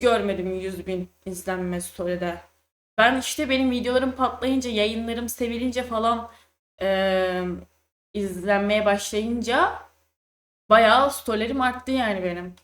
görmedim 100 bin izlenme story'de. Ben işte benim videolarım patlayınca, yayınlarım sevilince falan eee, izlenmeye başlayınca bayağı storylerim arttı yani benim.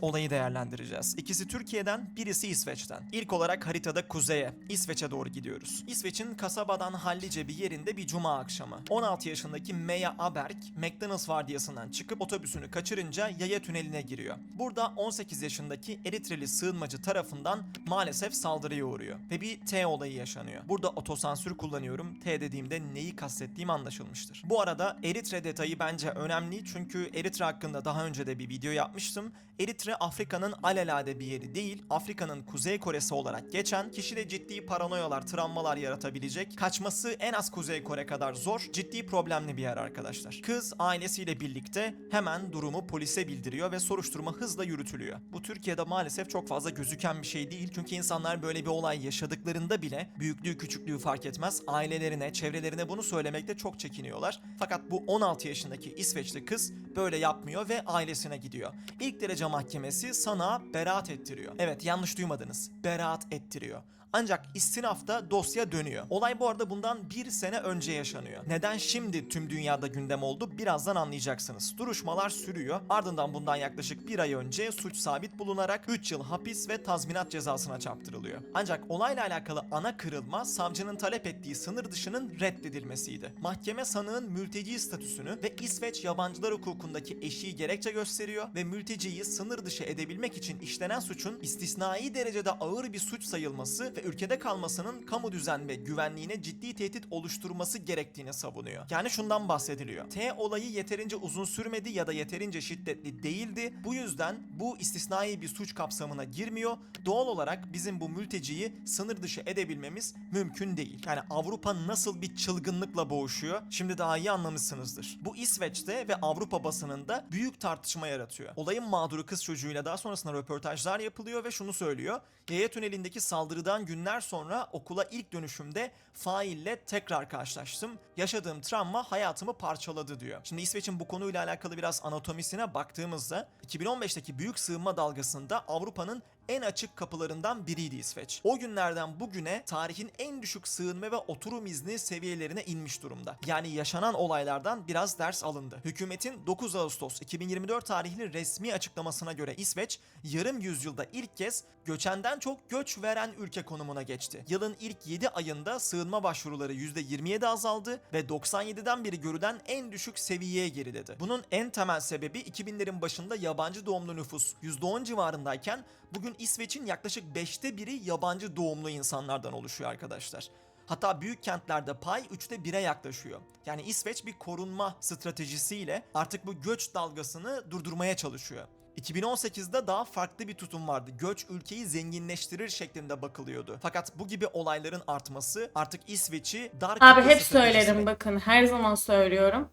Olayı değerlendireceğiz. İkisi Türkiye'den, birisi İsveç'ten. İlk olarak haritada kuzeye, İsveç'e doğru gidiyoruz. İsveç'in kasabadan hallice bir yerinde bir cuma akşamı. 16 yaşındaki Meya Aberg, McDonald's vardiyasından çıkıp otobüsünü kaçırınca yaya tüneline giriyor. Burada 18 yaşındaki Eritreli sığınmacı tarafından maalesef saldırıya uğruyor. Ve bir T olayı yaşanıyor. Burada otosansür kullanıyorum. T dediğimde neyi kastettiğim anlaşılmıştır. Bu arada Eritre detayı bence önemli çünkü Eritre hakkında daha önce de bir video yapmıştım. Eritre Afrika'nın alelade bir yeri değil, Afrika'nın Kuzey Kore'si olarak geçen, kişide ciddi paranoyalar, travmalar yaratabilecek, kaçması en az Kuzey Kore kadar zor, ciddi problemli bir yer arkadaşlar. Kız ailesiyle birlikte hemen durumu polise bildiriyor ve soruşturma hızla yürütülüyor. Bu Türkiye'de maalesef çok fazla gözüken bir şey değil çünkü insanlar böyle bir olay yaşadıklarında bile büyüklüğü küçüklüğü fark etmez ailelerine, çevrelerine bunu söylemekte çok çekiniyorlar. Fakat bu 16 yaşındaki İsveçli kız böyle yapmıyor ve ailesine gidiyor. İlk derece mahkemesi sana beraat ettiriyor. Evet yanlış duymadınız. Beraat ettiriyor. Ancak istinafta dosya dönüyor. Olay bu arada bundan bir sene önce yaşanıyor. Neden şimdi tüm dünyada gündem oldu birazdan anlayacaksınız. Duruşmalar sürüyor. Ardından bundan yaklaşık bir ay önce suç sabit bulunarak 3 yıl hapis ve tazminat cezasına çarptırılıyor. Ancak olayla alakalı ana kırılma savcının talep ettiği sınır dışının reddedilmesiydi. Mahkeme sanığın mülteci statüsünü ve İsveç yabancılar hukukundaki eşiği gerekçe gösteriyor ve mülteciyi sınır dışı edebilmek için işlenen suçun istisnai derecede ağır bir suç sayılması ve ülkede kalmasının kamu düzen ve güvenliğine ciddi tehdit oluşturması gerektiğini savunuyor. Yani şundan bahsediliyor. T olayı yeterince uzun sürmedi ya da yeterince şiddetli değildi. Bu yüzden bu istisnai bir suç kapsamına girmiyor. Doğal olarak bizim bu mülteciyi sınır dışı edebilmemiz mümkün değil. Yani Avrupa nasıl bir çılgınlıkla boğuşuyor? Şimdi daha iyi anlamışsınızdır. Bu İsveç'te ve Avrupa basınında büyük tartışma yaratıyor. Olayın mağduru kız çocuğuyla daha sonrasında röportajlar yapılıyor ve şunu söylüyor. Yaya tünelindeki saldırıdan günler sonra okula ilk dönüşümde faille tekrar karşılaştım. Yaşadığım travma hayatımı parçaladı diyor. Şimdi İsveç'in bu konuyla alakalı biraz anatomisine baktığımızda 2015'teki büyük sığınma dalgasında Avrupa'nın en açık kapılarından biriydi İsveç. O günlerden bugüne tarihin en düşük sığınma ve oturum izni seviyelerine inmiş durumda. Yani yaşanan olaylardan biraz ders alındı. Hükümetin 9 Ağustos 2024 tarihli resmi açıklamasına göre İsveç yarım yüzyılda ilk kez göçenden çok göç veren ülke konumuna geçti. Yılın ilk 7 ayında sığınma başvuruları %27 azaldı ve 97'den beri görülen en düşük seviyeye geriledi. Bunun en temel sebebi 2000'lerin başında yabancı doğumlu nüfus %10 civarındayken bugün İsveç'in yaklaşık 5'te biri yabancı doğumlu insanlardan oluşuyor arkadaşlar. Hatta büyük kentlerde pay 3'te 1'e yaklaşıyor. Yani İsveç bir korunma stratejisiyle artık bu göç dalgasını durdurmaya çalışıyor. 2018'de daha farklı bir tutum vardı. Göç ülkeyi zenginleştirir şeklinde bakılıyordu. Fakat bu gibi olayların artması artık İsveç'i dar Abi hep söylerim bakın her zaman söylüyorum.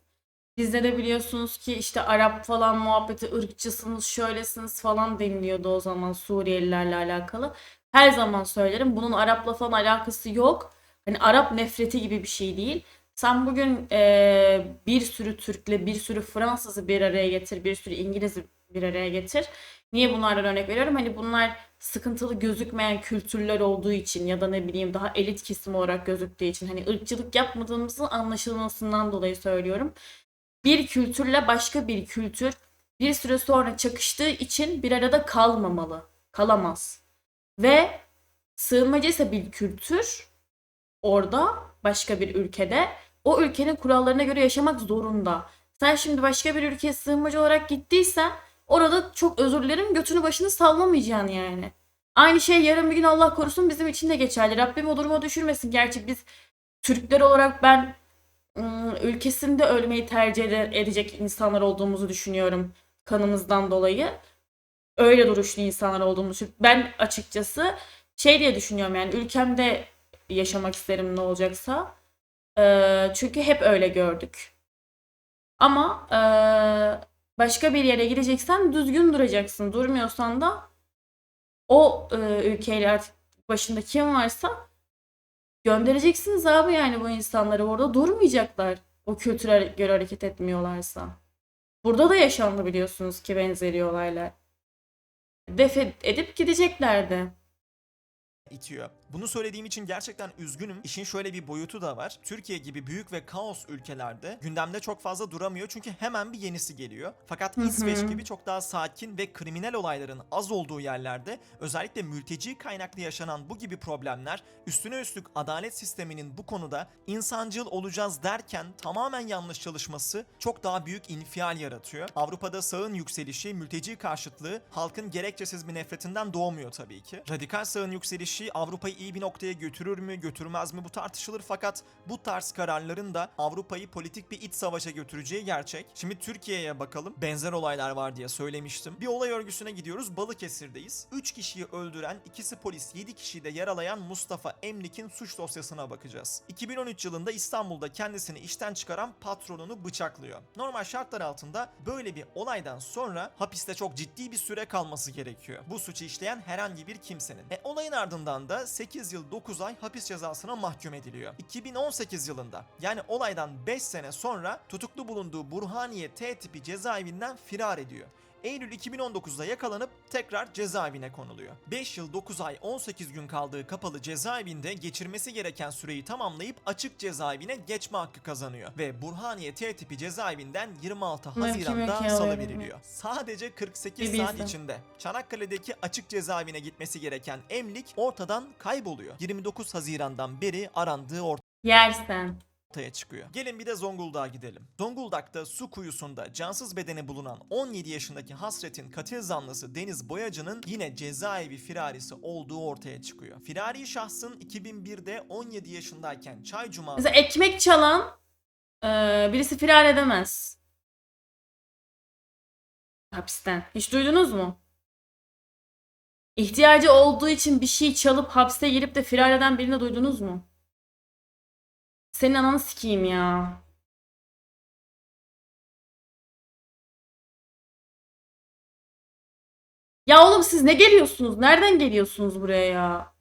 Bizde de biliyorsunuz ki işte Arap falan muhabbeti ırkçısınız şöylesiniz falan deniliyordu o zaman Suriyelilerle alakalı. Her zaman söylerim bunun Arap'la falan alakası yok. Hani Arap nefreti gibi bir şey değil. Sen bugün eee, bir sürü Türk'le bir sürü Fransız'ı bir araya getir, bir sürü İngiliz'i bir araya getir. Niye bunlardan örnek veriyorum? Hani bunlar sıkıntılı gözükmeyen kültürler olduğu için ya da ne bileyim daha elit kesim olarak gözüktüğü için hani ırkçılık yapmadığımızın anlaşılmasından dolayı söylüyorum. Bir kültürle başka bir kültür bir süre sonra çakıştığı için bir arada kalmamalı. Kalamaz. Ve sığınmacı ise bir kültür orada başka bir ülkede o ülkenin kurallarına göre yaşamak zorunda. Sen şimdi başka bir ülkeye sığınmacı olarak gittiysen orada çok özür dilerim götünü başını sallamayacaksın yani. Aynı şey yarın bir gün Allah korusun bizim için de geçerli. Rabbim o duruma düşürmesin. Gerçi biz Türkler olarak ben ülkesinde ölmeyi tercih ede- edecek insanlar olduğumuzu düşünüyorum kanımızdan dolayı. Öyle duruşlu insanlar olduğumuzu. Ben açıkçası şey diye düşünüyorum yani ülkemde yaşamak isterim ne olacaksa. Çünkü hep öyle gördük. Ama başka bir yere gideceksen düzgün duracaksın. Durmuyorsan da o ee, ülkeyle artık başında kim varsa göndereceksiniz abi yani bu insanları orada durmayacaklar. O kültüre göre hareket etmiyorlarsa. Burada da yaşandı biliyorsunuz ki benzeri olaylar. def edip gideceklerdi. itiyor. Bunu söylediğim için gerçekten üzgünüm. İşin şöyle bir boyutu da var. Türkiye gibi büyük ve kaos ülkelerde gündemde çok fazla duramıyor çünkü hemen bir yenisi geliyor. Fakat. İsveç gibi çok daha sakin ve kriminal olayların az olduğu yerlerde özellikle mülteci kaynaklı yaşanan bu gibi problemler üstüne üstlük adalet sisteminin bu konuda insancıl olacağız derken tamamen yanlış çalışması çok daha büyük infial yaratıyor. Avrupa'da sağın yükselişi, mülteci karşıtlığı halkın gerekçesiz bir nefretinden doğmuyor tabii ki. Radikal sağın yükselişi Avrupa'yı iyi bir noktaya götürür mü, götürmez mi bu tartışılır fakat bu tarz kararların da Avrupa'yı politik bir iç savaşa götüreceği gerçek. Şimdi Türkiye'ye bakalım. Benzer olaylar var diye söylemiştim. Bir olay örgüsüne gidiyoruz. Balıkesir'deyiz. 3 kişiyi öldüren, ikisi polis, 7 kişiyi de yaralayan Mustafa Emlik'in suç dosyasına bakacağız. 2013 yılında İstanbul'da kendisini işten çıkaran patronunu bıçaklıyor. Normal şartlar altında böyle bir olaydan sonra hapiste çok ciddi bir süre kalması gerekiyor. Bu suçu işleyen herhangi bir kimsenin. E olayın ardından da 8 yıl 9 ay hapis cezasına mahkum ediliyor. 2018 yılında yani olaydan 5 sene sonra tutuklu bulunduğu Burhaniye T tipi cezaevinden firar ediyor. Eylül 2019'da yakalanıp tekrar cezaevine konuluyor. 5 yıl 9 ay 18 gün kaldığı kapalı cezaevinde geçirmesi gereken süreyi tamamlayıp açık cezaevine geçme hakkı kazanıyor. Ve Burhaniye T tipi cezaevinden 26 Mümkün Haziran'da salı veriliyor. Sadece 48 Bir saat içinde Çanakkale'deki açık cezaevine gitmesi gereken Emlik ortadan kayboluyor. 29 Haziran'dan beri arandığı Yersen. Ortaya çıkıyor. Gelin bir de Zonguldak'a gidelim. Zonguldak'ta su kuyusunda cansız bedeni bulunan 17 yaşındaki Hasret'in katil zanlısı Deniz Boyacı'nın yine cezaevi firarisi olduğu ortaya çıkıyor. Firari şahsın 2001'de 17 yaşındayken Çay Cuma Mesela ekmek çalan e, birisi firar edemez. Hapisten. Hiç duydunuz mu? İhtiyacı olduğu için bir şey çalıp hapse girip de firar eden birini duydunuz mu? Senin ananı sikeyim ya. Ya oğlum siz ne geliyorsunuz? Nereden geliyorsunuz buraya ya?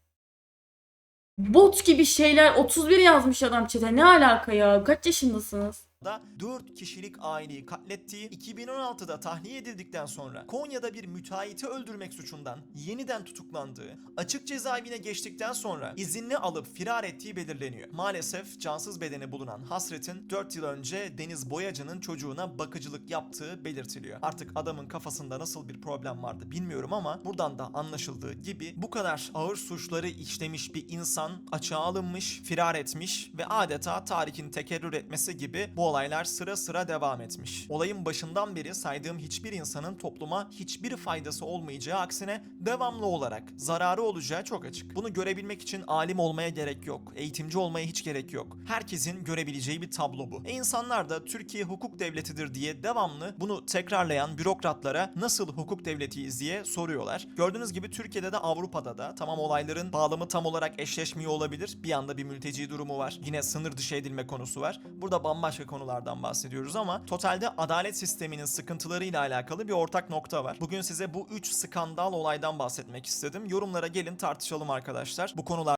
Bot gibi şeyler 31 yazmış adam çete. Ne alaka ya? Kaç yaşındasınız? Da 4 kişilik aileyi katlettiği, 2016'da tahliye edildikten sonra Konya'da bir müteahhiti öldürmek suçundan yeniden tutuklandığı, açık cezaevine geçtikten sonra izinli alıp firar ettiği belirleniyor. Maalesef cansız bedeni bulunan Hasret'in 4 yıl önce Deniz Boyacı'nın çocuğuna bakıcılık yaptığı belirtiliyor. Artık adamın kafasında nasıl bir problem vardı bilmiyorum ama buradan da anlaşıldığı gibi bu kadar ağır suçları işlemiş bir insan açığa alınmış, firar etmiş ve adeta tarihin tekerrür etmesi gibi bu olaylar sıra sıra devam etmiş. Olayın başından beri saydığım hiçbir insanın topluma hiçbir faydası olmayacağı aksine devamlı olarak zararı olacağı çok açık. Bunu görebilmek için alim olmaya gerek yok. Eğitimci olmaya hiç gerek yok. Herkesin görebileceği bir tablo bu. E insanlar da Türkiye hukuk devletidir diye devamlı bunu tekrarlayan bürokratlara nasıl hukuk devletiyiz diye soruyorlar. Gördüğünüz gibi Türkiye'de de Avrupa'da da tamam olayların bağlamı tam olarak eşleşmiyor olabilir. Bir anda bir mülteci durumu var. Yine sınır dışı edilme konusu var. Burada bambaşka konulardan bahsediyoruz ama totalde adalet sisteminin sıkıntılarıyla alakalı bir ortak nokta var. Bugün size bu 3 skandal olaydan bahsetmek istedim. Yorumlara gelin tartışalım arkadaşlar. Bu konular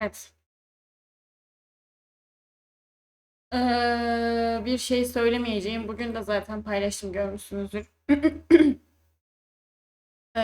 Evet. Ee, bir şey söylemeyeceğim. Bugün de zaten paylaştım görmüşsünüzdür. Ee,